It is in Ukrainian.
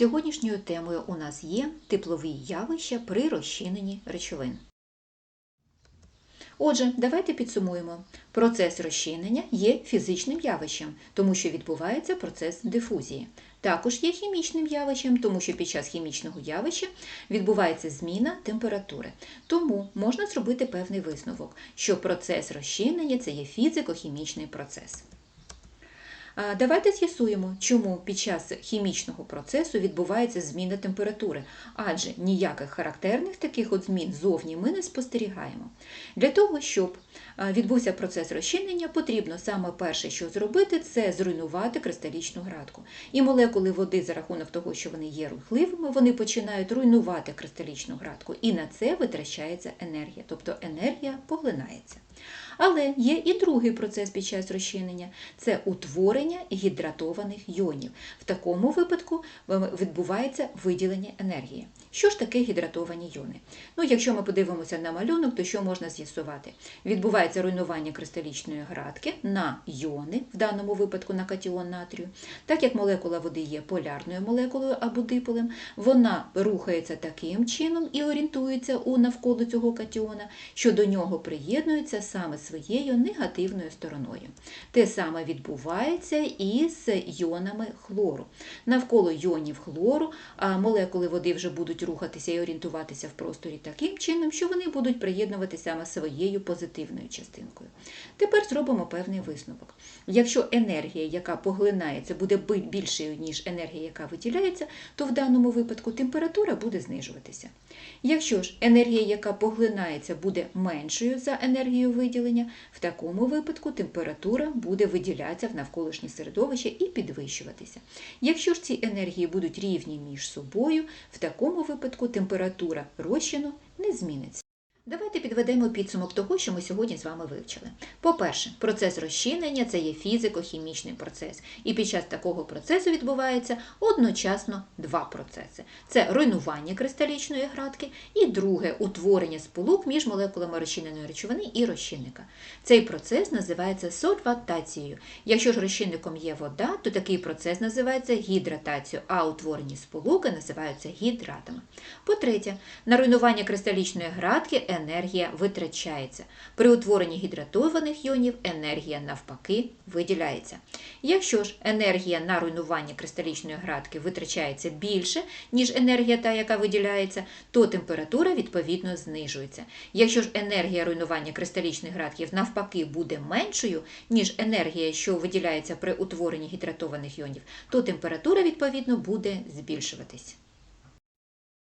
Сьогоднішньою темою у нас є теплові явища при розчиненні речовин. Отже, давайте підсумуємо. Процес розчинення є фізичним явищем, тому що відбувається процес дифузії. Також є хімічним явищем, тому що під час хімічного явища відбувається зміна температури. Тому можна зробити певний висновок, що процес розчинення це є фізико-хімічний процес. Давайте з'ясуємо, чому під час хімічного процесу відбувається зміна температури, адже ніяких характерних таких от змін зовні ми не спостерігаємо. Для того, щоб відбувся процес розчинення, потрібно саме перше, що зробити, це зруйнувати кристалічну градку. І молекули води за рахунок того, що вони є рухливими, вони починають руйнувати кристалічну градку, і на це витрачається енергія, тобто енергія поглинається. Але є і другий процес під час розчинення це утворення гідратованих йонів. В такому випадку відбувається виділення енергії. Що ж таке гідратовані йони? Ну, якщо ми подивимося на малюнок, то що можна з'ясувати? Відбувається руйнування кристалічної градки на йони, в даному випадку на катіон натрію. Так як молекула води є полярною молекулою або диполем, вона рухається таким чином і орієнтується у навколо цього катіона, що до нього приєднується саме своєю негативною стороною. Те саме відбувається і з йонами хлору. Навколо йонів хлору молекули води вже будуть рухатися і орієнтуватися в просторі таким чином, що вони будуть приєднуватися саме своєю позитивною частинкою. Тепер зробимо певний висновок. Якщо енергія, яка поглинається, буде більшою, ніж енергія, яка виділяється, то в даному випадку температура буде знижуватися. Якщо ж енергія, яка поглинається, буде меншою за енергію виділення, в такому випадку температура буде виділятися в навколишнє середовище і підвищуватися. Якщо ж ці енергії будуть рівні між собою, в такому випадку температура розчину не зміниться. Давайте підведемо підсумок того, що ми сьогодні з вами вивчили. По-перше, процес розчинення це є фізико-хімічний процес, і під час такого процесу відбувається одночасно два процеси: це руйнування кристалічної градки, і друге утворення сполук між молекулами розчиненої речовини і розчинника. Цей процес називається сольватацією. Якщо ж розчинником є вода, то такий процес називається гідратацією, а утворені сполуки називаються гідратами. По-третє, на руйнування кристалічної градки енергія витрачається. При утворенні гідратованих йонів енергія навпаки виділяється. Якщо ж енергія на руйнування кристалічної градки витрачається більше, ніж енергія та, яка виділяється, то температура відповідно знижується. Якщо ж енергія руйнування кристалічних градків навпаки буде меншою, ніж енергія, що виділяється при утворенні гідратованих йонів, то температура відповідно буде збільшуватись.